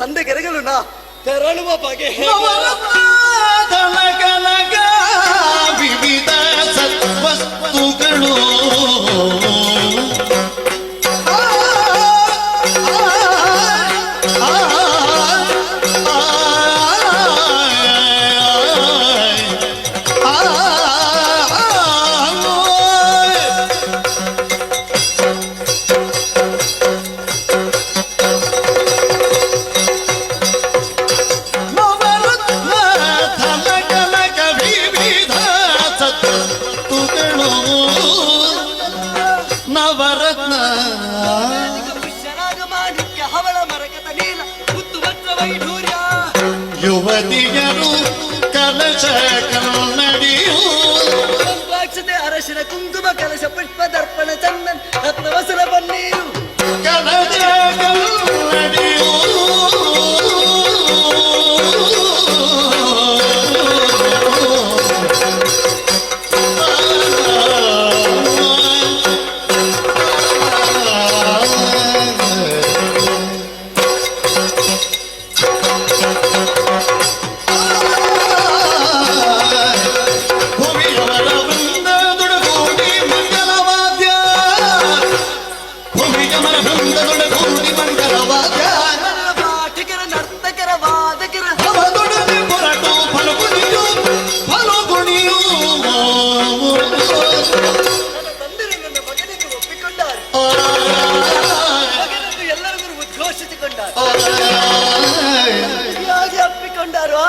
ತಂದೆ ಕೆರೆಗಳು ನಾ ತೆರಳುವ ಬಗೆ ಯುವತಿಯರು ಕಲಶ ಕನ್ನಡಿಯು ಪಂಪಾಕ್ಷತೆ ಅರಶಿನ ಕುಂಕುಮ ಕಲಶ ಪುಷ್ಪ ದರ್ಪಣ ಚಂದನ್ ರತ್ನವಸರ ಪನ್ನೀರು ಕಲಶ ಕನ್ನಡಿಯು కమల బృందనుడు కూడి మండల ನನ್ನ ಮಗನಿಗೆ ಒಪ್ಪಿಕೊಂಡಾರೆ ಮಗನನ್ನು ಎಲ್ಲರಿಗೂ ಉದ್ಘೋಷಿಸಿಕೊಂಡಾರೆ ಸರಿಯಾಗಿ ಒಪ್ಪಿಕೊಂಡಾರೋ